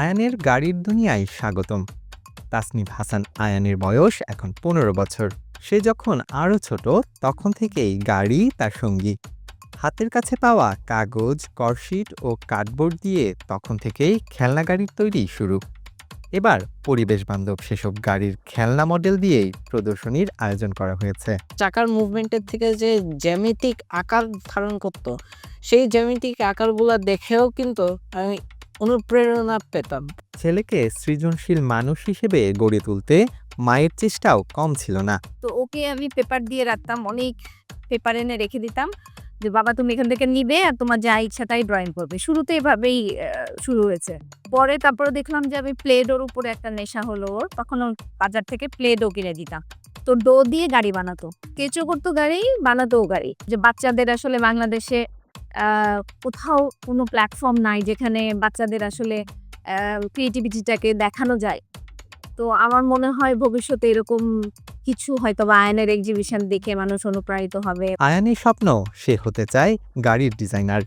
আয়ানের গাড়ির দুনিয়ায় স্বাগতম। তাসনিফ হাসান আয়ানের বয়স এখন পনেরো বছর। সে যখন আরও ছোট, তখন থেকেই গাড়ি তার সঙ্গী। হাতের কাছে পাওয়া কাগজ করশিট ও কার্ডবোর্ড দিয়ে তখন থেকেই খেলনা গাড়ির তৈরি শুরু। এবার পরিবেশ বান্ধব সেসব গাড়ির খেলনা মডেল দিয়েই প্রদর্শনীর আয়োজন করা হয়েছে। চাকার মুভমেন্টের থেকে যে জ্যামিতিক আকার ধারণ করত, সেই জ্যামিতিক আকারগুলো দেখেও কিন্তু আমি অনুপ্রেরণা পেতাম। ছেলেকে সৃজনশীল মানুষ হিসেবে গড়ে তুলতে মায়ের চেষ্টাও কম ছিল না। তো ওকে আমি পেপার দিয়ে রাখতাম অনেক পেপার এনে রেখে দিতাম যে বাবা তুমি এখান থেকে নিবে আর তোমার যা ইচ্ছা তাই ড্রয়িং করবে। শুরুতে এভাবেই আহ, শুরু হয়েছে। পরে তারপরে দেখলাম যে আমি প্লে ডোর উপরে একটা নেশা হলো ওর তখন ও বাজার থেকে প্লে ডো কিনে দিতাম। তো ডো দিয়ে গাড়ি বানাতো। কেঁচো করতো গাড়ি বানাতো গাড়ি। যে বাচ্চাদের আসলে বাংলাদেশে কোথাও কোনো প্ল্যাটফর্ম নাই যেখানে বাচ্চাদের আসলে ক্রিয়েটিভিটিটাকে দেখানো যায়। তো আমার মনে হয় ভবিষ্যতে এরকম কিছু হয়তো বা আয়নের এক্সিবিশন দেখে মানুষ অনুপ্রাণিত হবে। আয়ানের স্বপ্ন, সে হতে চায় গাড়ির ডিজাইনার